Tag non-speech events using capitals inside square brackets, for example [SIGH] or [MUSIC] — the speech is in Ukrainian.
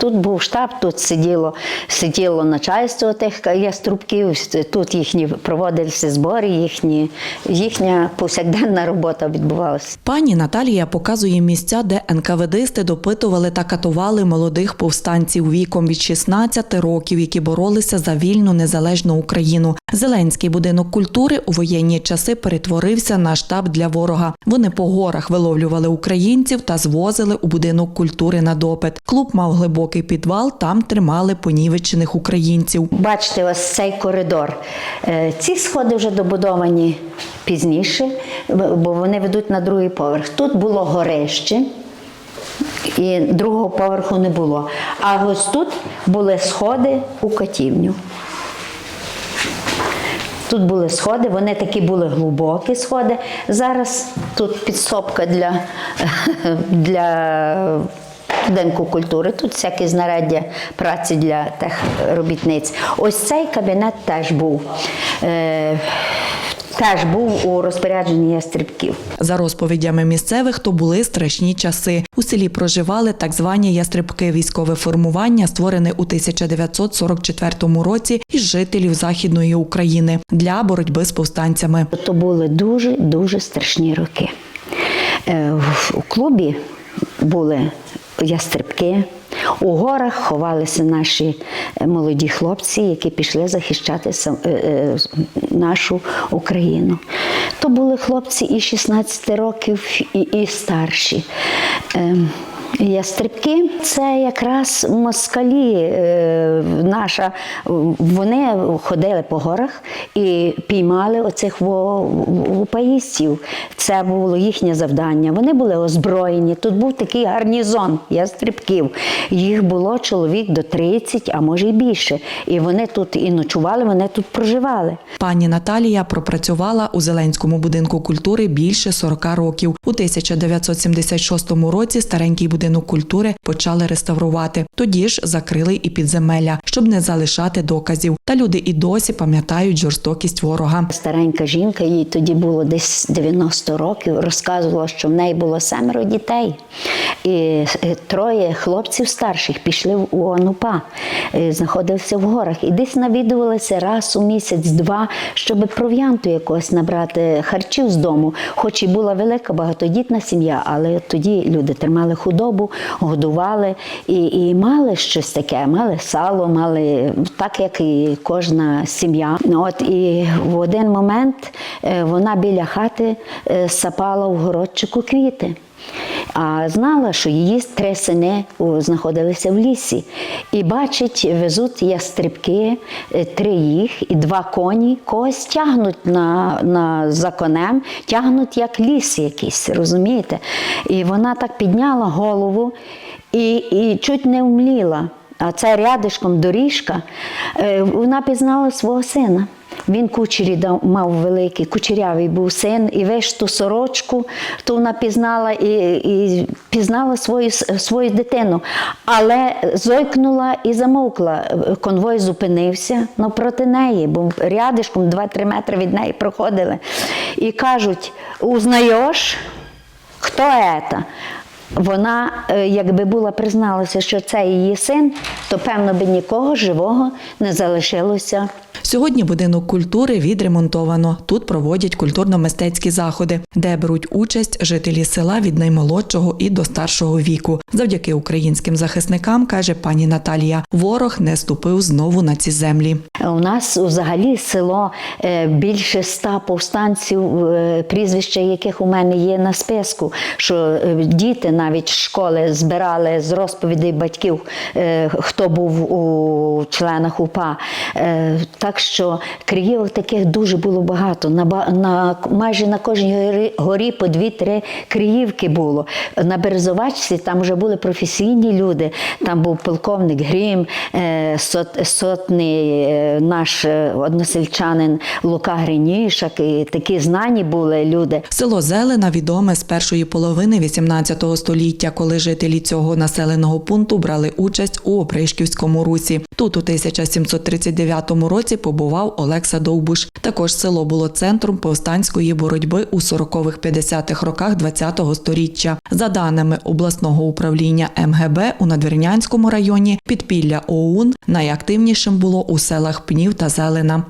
Тут був штаб, тут сиділо, сиділо начальство тих яструбків, тут їхні проводилися збори, їхні, їхня повсякденна робота відбувалася. Пані Наталія показує місця, де НКВДисти допитували та катували молодих повстанців віком від 16 років, які боролися за вільну незалежну Україну. Зеленський будинок культури у воєнні часи перетворився на штаб для ворога. Вони по горах виловлювали українців та звозили у будинок культури на допит. Клуб мав глибокий підвал, там тримали понівечених українців. Бачите, ось цей коридор. Е, Ці сходи вже добудовані пізніше, бо вони ведуть на другий поверх. Тут було горище. І другого поверху не було. А ось тут були сходи у катівню. Тут були сходи, вони такі були глибокі сходи. Зараз тут підсобка для, [LAUGHS] для будинку культури, тут всякі знаряддя праці для тих робітниць. Ось цей кабінет теж був. Е, теж був у розпорядженні ястрібків. За розповідями місцевих, то були страшні часи. У селі проживали так звані ястрибки військове формування, створене у 1944 році із жителів Західної України для боротьби з повстанцями. То були дуже дуже страшні роки. Е, в- У клубі були ястрибки. У горах ховалися наші е, молоді хлопці, які пішли захищати е, е, нашу Україну. То були хлопці і 16 років, і, і старші. Ястрибки це якраз москалі. е, Наша вони ходили по горах і піймали оцих вопаїстів. Це було їхнє завдання. Вони були озброєні. Тут був такий гарнізон ястрибків. Їх було чоловік до 30, а може й більше. І вони тут і ночували, вони тут проживали. Пані Наталія пропрацювала у Зеленському будинку культури більше 40 років. У 1976 році старенький будинок культури почали реставрувати. Тоді ж закрили і підземелля, щоб не залишати доказів. Та люди і досі пам'ятають жорстокість ворога. Старенька жінка, їй тоді було десь 90 років, розказувала, що в неї було семеро дітей. І е, троє хлопців старших пішли в УОНУПА, е, знаходилися в горах. І десь навідувалися раз у місяць-два, щоб пров'янту якогось набрати харчів з дому. Хоч і була велика багатодітна сім'я, але тоді люди тримали худобу, годували і, і мали щось таке, мали сало, мали так, як і кожна сім'я. От і в один момент е, вона біля хати е, сапала в городчику квіти. А знала, що її три сини знаходилися в лісі. І бачить, везуть ястрибки, е, три їх, і два коні, когось тягнуть на, на, за конем, тягнуть як ліс якийсь, розумієте? І вона так підняла голову і, і чуть не вмліла. А це рядишком доріжка, е, вона пізнала свого сина. Він кучері мав великий, кучерявий був син, і весь ту сорочку, то вона пізнала і, і пізнала свою, свою дитину. Але зойкнула і замовкла. Конвой зупинився навпроти неї, бо рядишком 2-3 метри від неї проходили. І кажуть: узнаєш, хто це? Вона, е, якби була призналася, що це її син, то певно би нікого живого не залишилося. Сьогодні будинок культури відремонтовано. Тут проводять культурно-мистецькі заходи, де беруть участь жителі села від наймолодшого і до старшого віку. Завдяки українським захисникам, каже пані Наталія, ворог не ступив знову на ці землі. У нас взагалі село е, більше ста повстанців, е, прізвища яких у мене є на списку, що е, діти навіть з школи збирали з розповідей батьків, е, хто був у членах УПА. Е, Так що криївок таких дуже було багато. На, на, майже на кожній горі, горі по дві-три криївки було. На Березовачці там вже були професійні люди. Там був полковник Грім, е, сот, сотний е, е, наш е, односельчанин Лука Гринішак, і такі знані були люди. Село Зелена відоме з першої половини XVIII століття, коли жителі цього населеного пункту брали участь у Опришківському русі. Тут у 1739 році побував Олекса Довбуш. Також село було центром повстанської боротьби у 40-50-х роках ХХ століття. За даними обласного управління МГБ у Надвірнянському районі, підпілля ОУН найактивнішим було у селах Пнів та Зелена.